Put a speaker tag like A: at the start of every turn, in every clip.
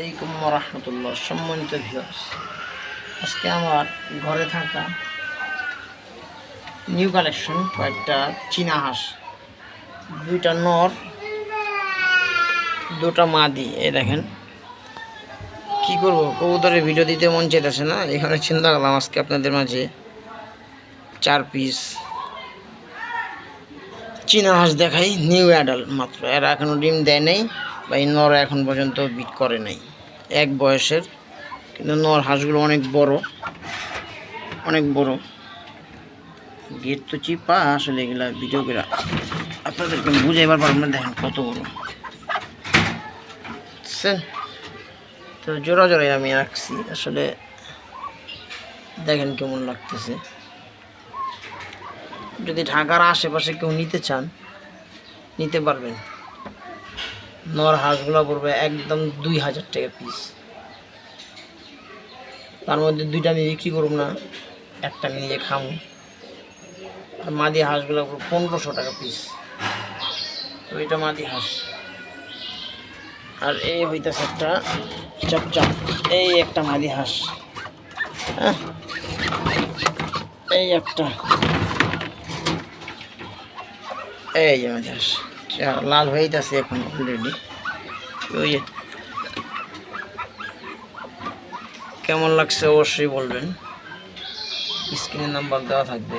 A: আলাইকুম রহমতুল্লাহ সম্মানিত ভিউয়ার্স আজকে আমার ঘরে থাকা নিউ কালেকশন কয়েকটা চীনা হাঁস, দুইটা নর, দুটা মাদি। এই দেখেন, কি করব? কবুতরের ভিডিও দিতে মন চাইতেছে না এখানে চিন্তা করলাম আজকে আপনাদের মাঝে চার পিস চীনা হাঁস দেখাই নিউ অ্যাডাল্ট মাত্র এরা এখনও ডিম দেয় নাই, বা এই নর এখন পর্যন্ত বিট করে নাই। এক বয়সের, কিন্তু নর হাঁসগুলো অনেক বড় অনেক বড়। গেট তো চিপা, আসলে এগুলা ভিডিও করে আপনাদেরকে বুঝাইবার পারব না, দেখেন কত বড়। তো জোড়া জোড়াই আমি রাখছি, আসলে দেখেন কেমন লাগতেছে। যদি ঢাকার আশেপাশে কেউ নিতে চান, নিতে পারবেন। নর হাঁসগুলো পড়বে একদম দুই হাজার টাকা পিস তার মধ্যে দুইটা আমি বিক্রি করব না, একটা আমি নিজে খামো। আর মাদি হাঁসগুলো পড়বে পনেরোশো টাকা পিস এটা মাদি হাঁস। আর এই হইতেছে একটা চপচাপ। এই একটা মাদি হাঁস। হ্যাঁ? এই একটা। এই মাদি হাঁস। লাল হয়েইতেছে এখন অলরেডি ওই কেমন লাগছে অবশ্যই বলবেন। স্ক্রিনে নাম্বার দেওয়া থাকবে।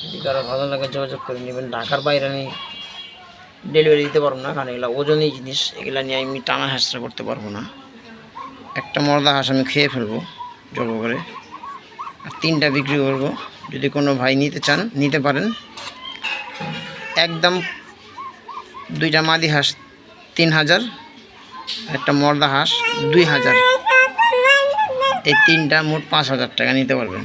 A: যদি কারও ভালো লাগে যোগাযোগ করে নেবেন। ঢাকার বাইরে আমি ডেলিভারি দিতে পারব না, কারণ এগুলো ওজনই জিনিস। এগুলা নিয়ে আমি টানা হাঁসটা করতে পারব না। একটা মর্দা হাঁস আমি খেয়ে ফেলব জব করে আর তিনটা বিক্রি করব। যদি কোনো ভাই নিতে চান, নিতে পারেন। একদম দুইটা মাদি হাঁস, তিন হাজার, একটা মর্দা হাঁস দুই হাজার। এই তিনটা মোট পাঁচ হাজার টাকা নিতে পারবেন।